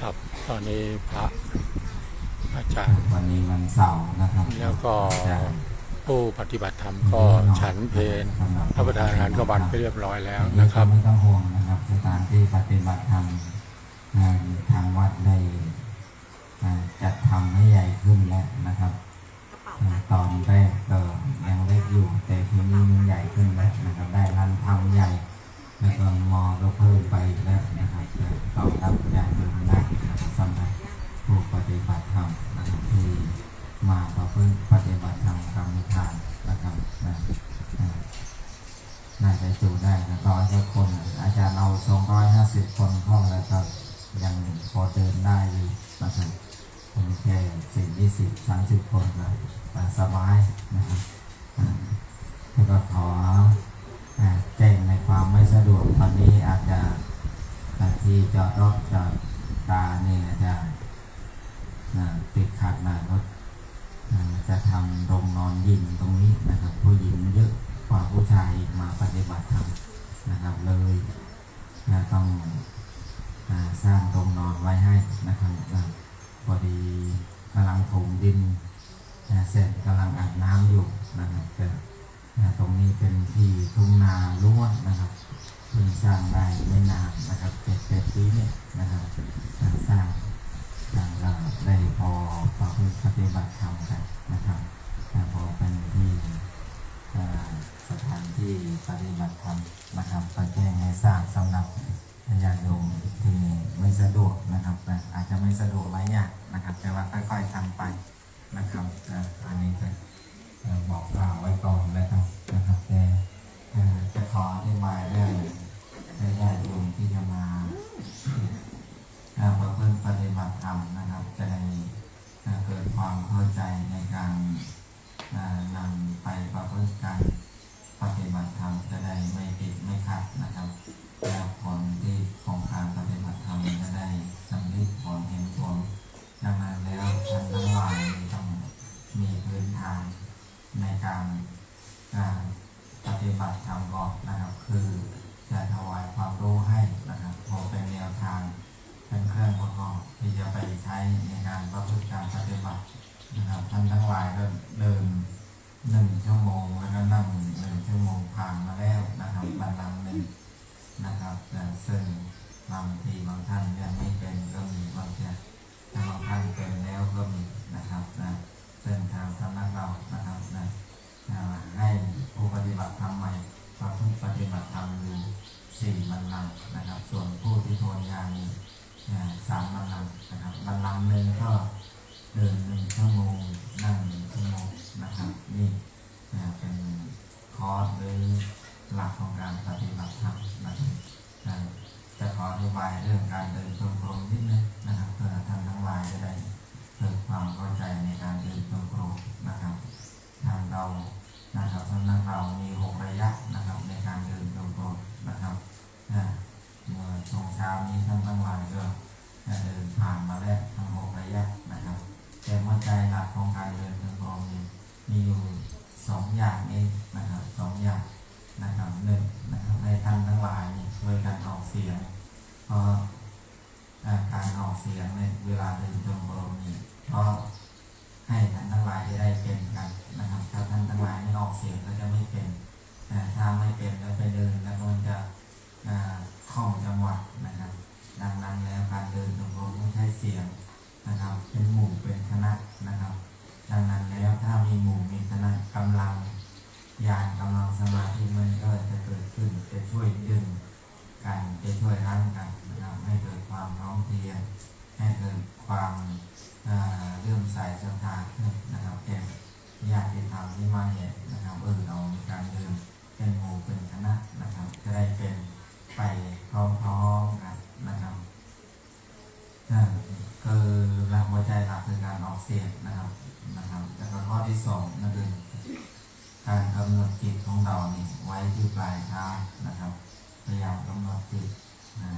ครับตอนนี้พระอาจารย์วันนี้วันเสาร์นะครับแล้วก็จะผู้ปฏิบัติธรรมก็ฉันเพลรับประทานอาหารกลางวันไปเรียบร้อยแล้วนะครับไม่ต้องห่วงนะครับสถานที่ปฏิบัติธรรมงานทางวัดได้อ่าจัดทำให้ใหญ่ขึ้นแล้วนะครับอ่าตอนแรกก็ยังเล็กอยู่แต่ทีนี้มันใหญ่ขึ้นแล้วนะครับได้รันทำใหญ่ แล้วก็มอก็เพิ่มไปแล้วนะครับจะตอบรับอย่างเดิมได้นะครับสำหรับผู้ปฏิบัติธรรมนะครับที่มาประพฤติปฏิบัติธรรมกรรมฐานนะครับนะอ่าน่าจะจูได้นะร้อยกว่าคน อาจารย์เอาสองร้อยห้าสิบคนเข้าแล้วก็ยังพอเดินได้อยู่นะครับคนแค่สี่ยี่สิบสามสิบคนก็สบายนะครับแล้วก็ขอ ความไม่สะดวกตอนนี้อาจจะที่จอดรถจอดตาเนี่ยอาจจะติดขัดหนะรถจะทำโรงนอนหญิงตรงนี้นะครับผู้หญิงเยอะกว่าผู้ชายมาปฏิบัติธรรมนะครับเลยนะต้องสร้างโรงนอนไว้ให้นะครับอ่าพอดีกำลังถมดินเสร็จกำลังอาบน้ำอยู่นะครับ ตรงนี้เป็นที่ทุ่งนาล้วนนะครับเพิ่งสร้างได้ไม่นานนะครับเจ็ดแปดปีเนี่ยนะครับอ่าสร้างทางเราได้พอพอปฏิบัติธรรมกันนะครับแต่พอเป็นที่สถานที่ปฏิบัติธรรมนะครับก็แจ้งให้ทราบสำหรับญาติโยมที่ไม่สะดวกนะครับแต่อาจจะไม่สะดวกหลายอย่างนะครับ แต่ว่าค่อยๆทำไปนะครับอันนี้ก็ บอกกล่าวไว้ก่อนนะครับนะครับแต่จะขออธิบายเรื่องญาติโยมที่จะมานะเพื่อเพิ่มปฏิบัติธรรมนะครับ จะได้เกิดความเข้าใจในการนะนำไปประพฤติการปฏิบัติธรรมจะได้ไม่ติดไม่ขัดนะครับและผลที่ของการปฏิบัติธรรมจะได้สำลิดผลเห็นผลดังนั้นแล้วท่านทั้งหลายต้องมีพื้นฐาน ในการปฏิบัติธรรมก่อนนะครับ คือจะถวายความรู้ให้นะครับพอเป็นแนวทาง เป็นเครื่องประกอบที่จะไปใช้ในการประพฤติการปฏิบัตินะครับท่านทั้งหลายก็เดินหนึ่งชั่วโมงแล้วก็นั่งหนึ่งชั่วโมงผ่านมาแล้วนะครับบันลังหนึ่งนะครับแต่ซึ่งบางทีบางท่านยังไม่เป็นก็มีบางทีถ้าบางท่านเป็นแล้วก็มีนะครับนะ ซึ่งทางสำนักเรานะครับนะให้ผู้ปฏิบัติธรรมใหม่ประพฤติปฏิบัติธรรมอยู่สี่บันลังก์นะครับ ส่วนผู้ที่ทนยามีสามบัลลังก์นะครับบัลลังก์หนึ่งก็เดินหนึ่งชั่วโมงนั่งหนึ่งชั่วโมงนะครับนี่เป็นคอร์สหรือหลักของการปฏิบัติธรรมนะครับจะขออธิบายเรื่องการเดินจงกรมนิดนึงนะครับเพื่อท่านทั้งหลายจะได้เกิดความเข้าใจในการเดินจงกรมนะครับทาง เรานะครับสำนักเรามีหก มันก็จะเกิดขึ้นจะช่วยดึงกันจะช่วยรั้งกันนะครับให้เกิดความพร้อมเพียงให้เกิดความเลื่อมใสศรัทธาขึ้นนะครับแก่ญาติธรรมที่มาเห็นนะครับเออเรามีการเดินเป็นหมู่เป็นคณะนะครับ จะได้เป็นไปพร้อมๆกันนะครับนั่นคือหลักหัวใจหลักคือการออกเสียงนะครับนะครับแล้วก็ข้อที่สองนั่นคือ การกำหนดจิตของเรานี่ไว้ที่ปลายเท้านะครับพยายามกำหนดจิตนะ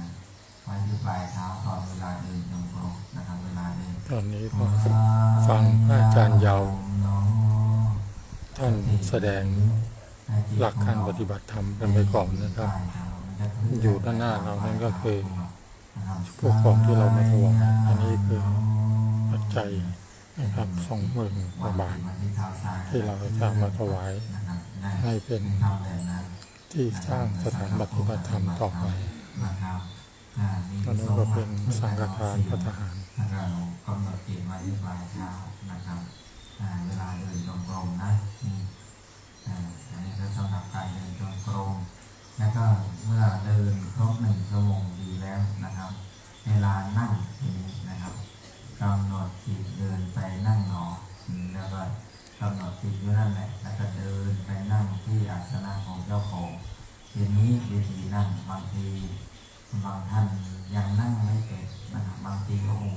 ไว้ที่ปลายเท้าตอนเวลาเดินจงกรมนะครับเวลาเดินตอนนี้ก็ฟังพระอาจารย์เยาวท่านแสดงหลักการปฏิบัติธรรมกันไปก่อนนะครับ อยู่ด้านหน้าเรานั่นก็คือนะครับพวกของที่เรามาถวายอันนี้คือปัจจัย นะครับสองหมื่นกว่าบาทที่เราจะมาถวายให้เป็นที่สร้างสถานปฏิบัติธรรมต่อไปนะครับอ่ามีอันนั้ก็เป็นสังฆทานพระทหารแล้วก็เรากำหนดจิตไว้ที่ปลายเท้านะครับเวลาเดินจงกรมนะนี่อันนี้ก็สำหรับการเดินจงกรมแล้วก็เมื่อเดินครบหนึ่งชั่วโมงดีแล้วนะครับ เวลานั่งทีนี้ กำหนดจิตเดินไปนั่งหนอแล้วก็กำหนดจิตอยู่นั่นแหละแล้วก็เดินไปนั่งที่อาสนะของเจ้าของทีนี้วิธีนั่งบางทีบางท่านยังนั่งไม่เป็นนะครับบางทีโอ้โห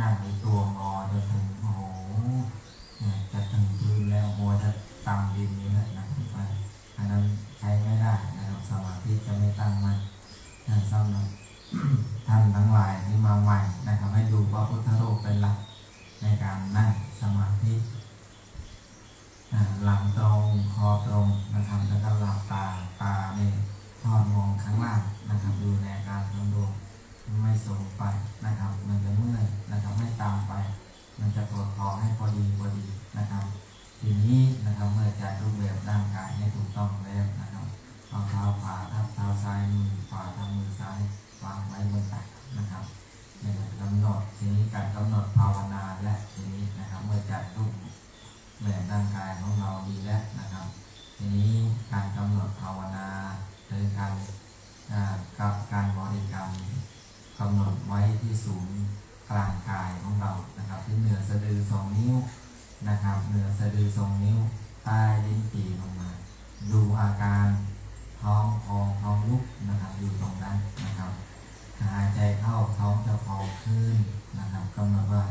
นั่งในตัวงอจนถึงโอ้โห สะดือสองนิ้วนะครับเหนือสะดือสองนิ้วใต้ลิ้นปีลงมา ดูอาการท้องพองท้องยุบนะครับอยู่ตรงนั้นนะครับหายใจเข้าท้องจะพองขึ้นนะครับกำหนดว่า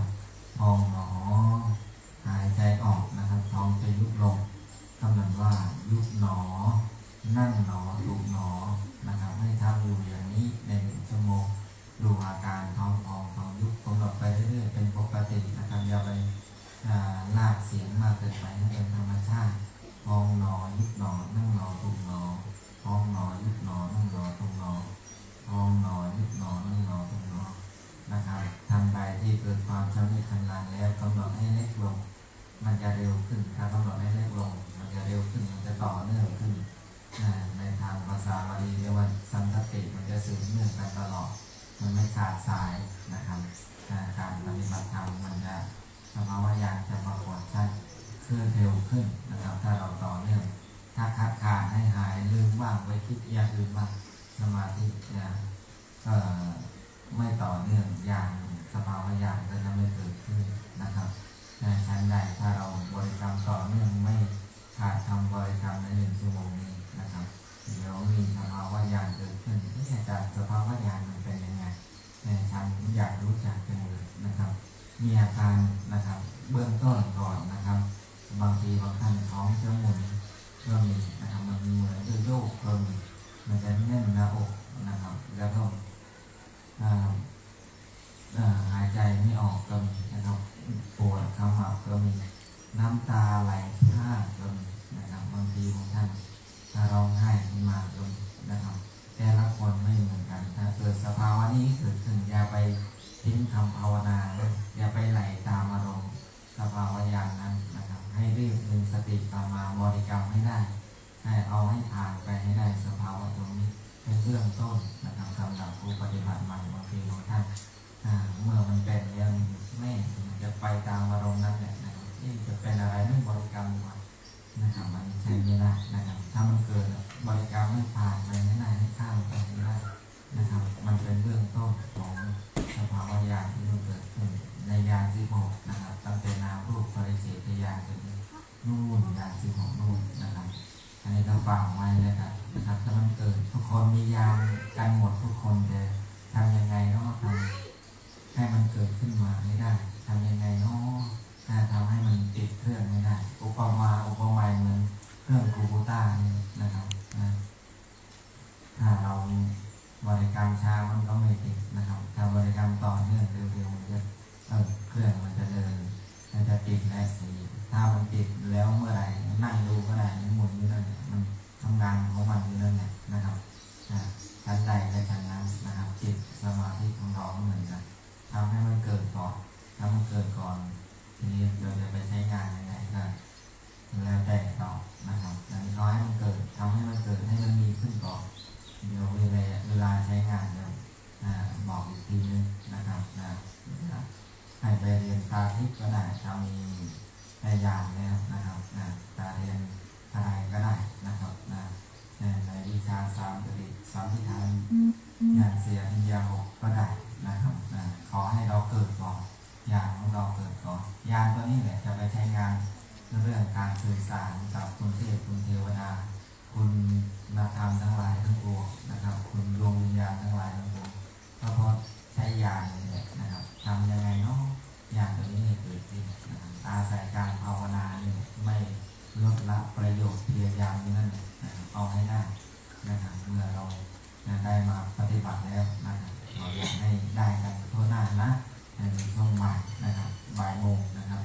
เกิดความชำนิชำนาญแล้วกำหนดให้เล็กลง มันจะเร็วขึ้นถ้ากำหนดให้เล็กลง มันจะเร็วขึ้น มันจะต่อเนื่องขึ้น ในทางภาษาบาลีเรียกว่าสันตติมันจะสืบเนื่องกันตลอด มันไม่ขาดสายนะครับ การปฏิบัติธรรมมันจะสภาวะญาณจะปรากฏชัดเคลื่อนเร็วขึ้นนะครับ ถ้าเราต่อเนื่อง ถ้าขาดขาดให้หายลืมบ้างไปคิดอย่างอื่นบ้างสมาธิจะไม่ต่อเนื่องอย่าง สภาวะญาณก็จะไม่เกิดขึ้นนะครับในชั้นใดถ้าเราบริกรรมต่อเนื่องไม่ขาดทำบริกรรมในหนึ่งชั่วโมงนี้นะครับเดี๋ยวมีสภาวะญาณเกิดขึ้นที่อาจารย์สภาวะญาณมันเป็นยังไงในชั้นอยากรู้จักจังเลยนะครับ มีอาการนะครับ เบื้องต้นก่อนนะครับ บางทีบางท่านท้องจะหมุนก็มีนะครับมันเหมือนจะโยกก็มีมันจะแน่นหน้าอกนะครับ แล้วก็อ่า ใจไม่ออกก็มีนะครับปวดขมับก็มีน้ำตาไหลพรากก็มีนะครับบางทีบางท่านถ้าร้องไห้ขึ้นมาก็มีนะครับแต่ละคนไม่เหมือนกันถ้าเกิดสภาวะนี้เกิดขึ้นอย่าไปทิ้งคำภาวนาเลยอย่าไปไหลตามอารมณ์สภาวะอย่างนั้นนะครับ ให้รีบดึงสติกลับมาบริกรรมให้ได้ให้เอาให้ผ่านไปให้ได้สภาวะตรงนี้เป็นเรื่องต้นนะครับสำหรับผู้ปฏิบัติใหม่บางทีบางท่าน เมื่อมันเป็นยังแม่จะไปตามอารมณ์นั้นแหละนะที่จะเป็นอะไรไม่บริกรรมก่อนนะครับมันใช้ไม่ได้นะครับ สมาธิของเราก็เหมือนกันทำให้มันเกิดก่อนถ้ามันเกิดก่อนทีนี้เราจะไปใช้งานยังไงก็แล้วแต่เรานะครับแต่ขอให้มันเกิดทำให้มันเกิดให้มันมีขึ้นก่อนเดี๋ยวเวลาเวลาใช้งานเดี๋ยวอ่าบอกอีกทีนึงนะครับนะให้ไปเรียนตาทิพย์ก็ได้ถ้ามีในยานแล้วนะครับนะตาเรียนอะไรก็ได้นะครับนะในในวิชาสามปริสามพิธาน ยานเสียพิญญาหกก็ได้นะครับนะขอให้เราเกิดก่อนยานของเราเกิดก่อนยานตัวนี้แหละจะไปใช้งานเรื่องการสื่อสารกับคุณเทพคุณเทวดา คุณนาธรรมทั้งหลายทั้งปวงนะครับ คุณดวงวิญญาณทั้งหลายทั้งปวงก็เพราะใช้ยานนี่แหละนะครับทำยังไงเนาะยานตัวนี้ให้เกิดขึ้นนะครับอาศัยการภาวนานี่ไม่ลดละประโยชน์เพียรยามนี้นั่นนะเอาให้ได้นะครับเมื่อเรา ได้มาปฏิบัติแล้วนะครับเราอยากให้ได้กันทั่วหน้านะในช่วงบ่ายนะครับบ่ายโมงนะครับ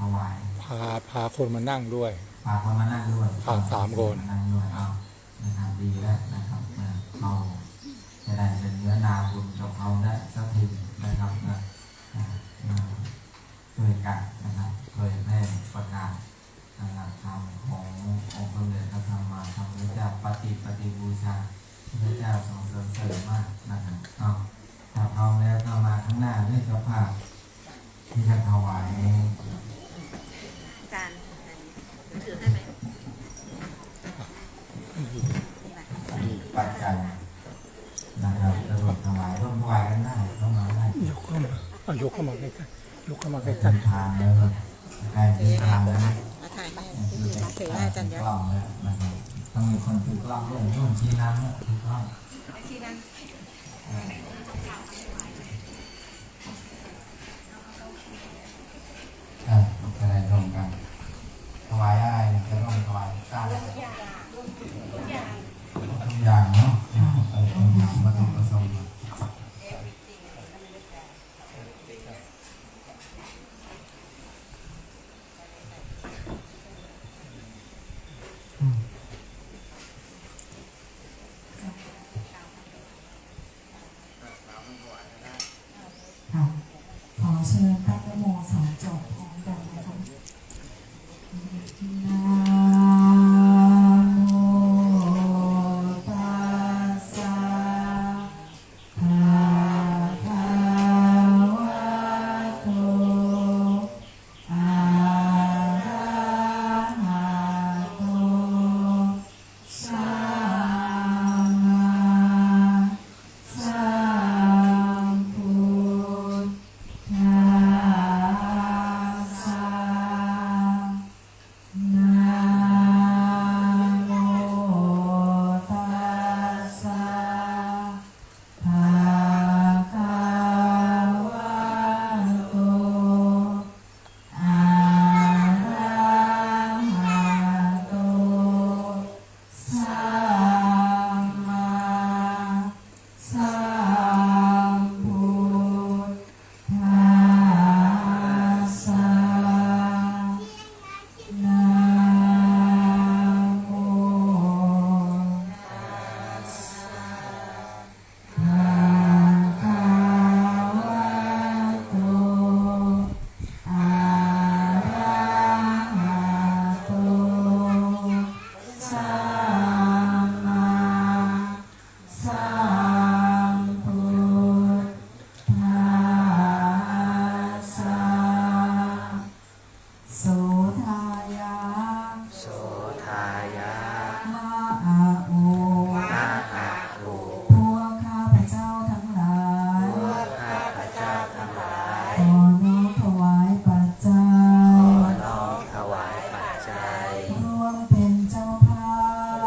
ถวายพาพาคนมานั่งด้วย พาคนมานั่งด้วยพาสามคนมานั่งด้วยเอานะครับดีแล้วนะครับเออเราจะได้เป็นเนื้อนาบุญกับเขาได้สักทีนะครับนะนะมาช่วยกันนะครับเผยแพร่ประกาศหลักธรรมขององค์พระเดชพระสัมมาสัมพุทธเจ้าปฏิปฏิบูชาพระเจ้าทรงสรรเสริญมากนะครับเอาถ้าพร้อมแล้วก็มาข้างหน้าด้วยเจ้าภาพที่จะถวายจาน ถือให้ไหมปัจจัยนะครับจะร่วมถวายร่วมถวายกันได้เข้ามาได้ยกเข้ามาเอายกเข้ามาใกล้ๆยกเข้ามาใกเป็ล้นทางเลยใครเป็นทางแล้วนะมาถ่ายให้พี่มาถือให้อาจารย์เยกอะล้องแล้วนะครับต้องมีคนถือกล้องด้วยร่วมชี้นำเนี่ยถือกล้องที่นั่นอ่าจะได้ร่วมกันถวายอะไรจะต้องถวายสร้างทุกอย่างเนาะไปตรงนี้มาต้องผสม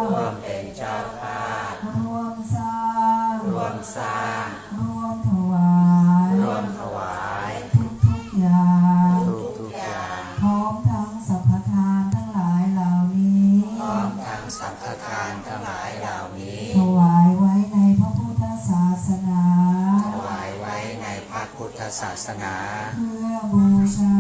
ร่วมเป็นเจ้าภาพร่วมสร้างร่วมสร้างร่วมถวายร่วมถวาย ทุกทุกอย่างทุกทุกอย่างพร้อมทั้งสัพพทานทั้งหลายเหล่านี้ พร้อมทั้งสัพพทานทั้งหลายเหล่านี้ถวายไว้ในพระพุทธศาสนา ถวายไว้ในพระพุทธศาสนา เพื่อบูชา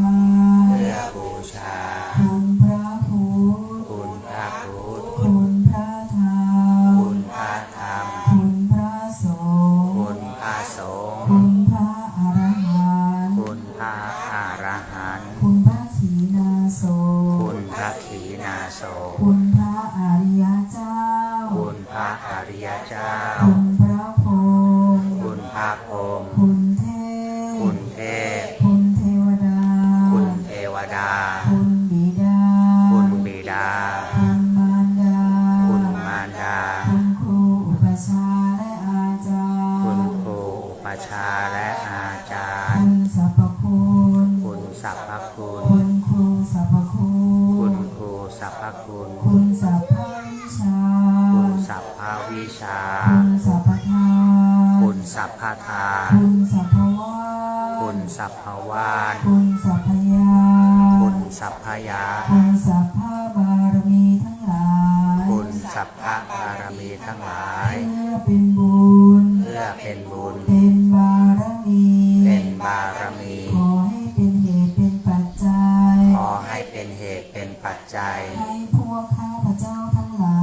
ป็นปัจจัย ให้พวกข้าพเจ้าทั้งหลา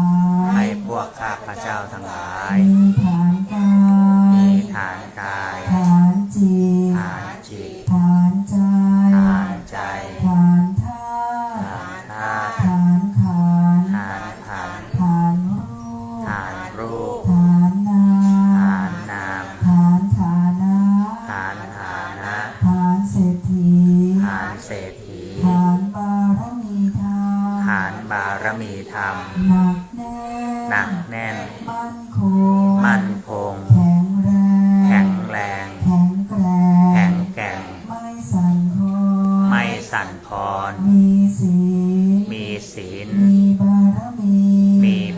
ย ให้พวกข้าพเจ้า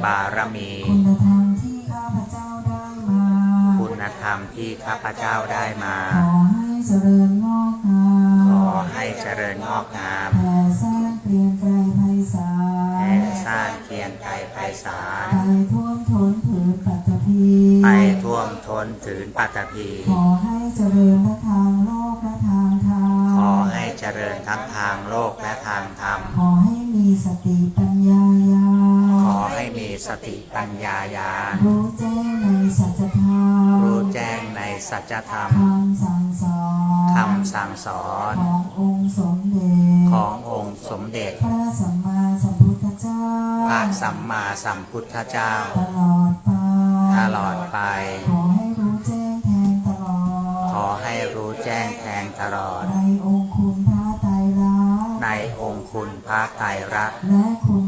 บารมี คุณธรรมที่ข้าพเจ้าได้มา คุณธรรมที่ข้าพเจ้าได้มา ขอให้เจริญงอกงามขอให้เจริญงอกงามแผ่ซ่านเกรียงไกรไพศาแผ่ลซ่านเกียรติไกรไพศาลไปท่วมท้นผืนปัตตภีไปท่วมท้นถืนปัตตภีขอให้เจริญทั้งทางโลกและทางธรรมขอให้เจริญทั้งทางโลกและทางธรรมขอให้มีสติปัญญาญาณขอ ให้มีสติปัญญาญาณรู้แจ้งในสัจธรรมรู้แจ้งในสัจธรรมคำสั่งสอนคำสั่งสอนขององค์สมเด็จขององค์สมเด็จ พระสัมมาสัมพุทธเจ้าพระสัมมาสัมพุทธเจ้า ตลอดไปตลอดไป ขอให้รู้แจ้งแทงตลอด ขอให้รู้แจ้งแทงตลอด ในองค์คุณพระไตรลักษณ์ในองค์คุณพระไตรรัตน์และคุณ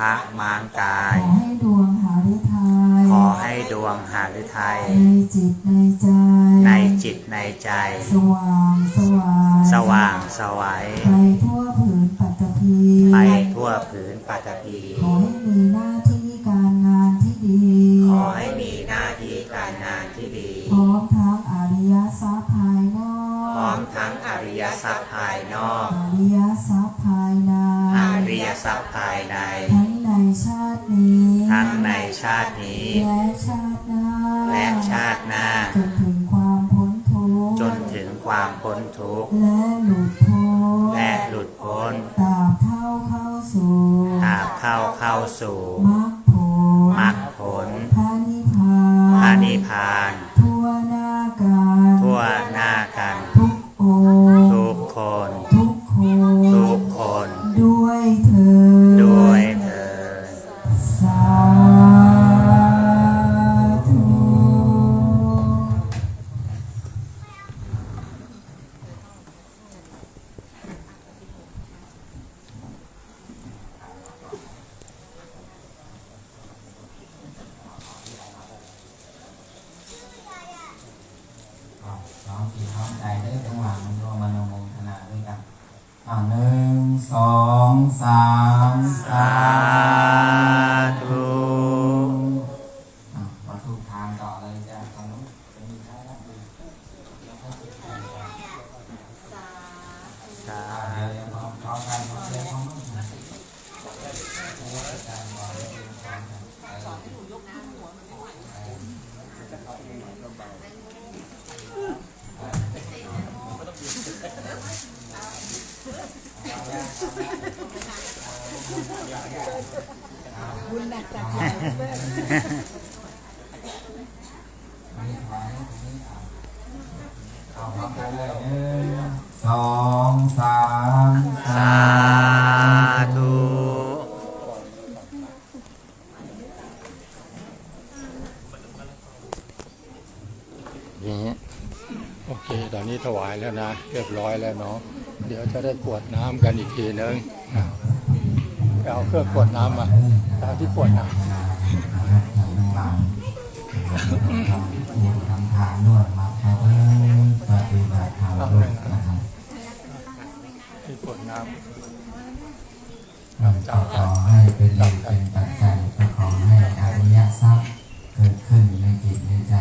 ระม้างกาขยอให้ดวงหาฤทัยขอให้ดวงหาฤทัยในจิตในใจ ในจิตในใจ สว่างสว่างสว่างสวัยไปทั่วผืนปัตตภีไปทั่วผืนปัตตภีขอให้มีหน้าที่การงานที่ดี ขอให้มีหน้าที่การงานที่ดี พร้อมทั้งอริยทรัพย์ภายนอพร้อกมทั้งอริยทรัพย์ภายนอก อริยทรัพย์ภายใน อริยทรัพย์ภายในทั้ง ชาตินี้ และชาติหน้าและชาติหน้า จนถึงความพ้นทุกข์จนถึงความพ้นทุกข์และหลุดพ้นและหลุดพ้นตราบเท่าเข้าสู่หากเข้าเข้าสู่มรรคผลมรรคผลพระนิพพานพระนิพพาน ทั่วหน้ากันทั่วหน้า อย่างเงี้ยโอเค ตอนนี้ถวายแล้วนะ เรียบร้อยแล้วเนาะเดี๋ยวจะได้กวดน้ำกันอีกทีนึงไปเอาเครื่องกวดน้ำมาเอาที่กวดน้ำที่กวดน้ำจะขอให้เป็นเหเป็นปัจจัยก็ขอให้อริยทรัพย์เกิดขึ้นในจิตในใจ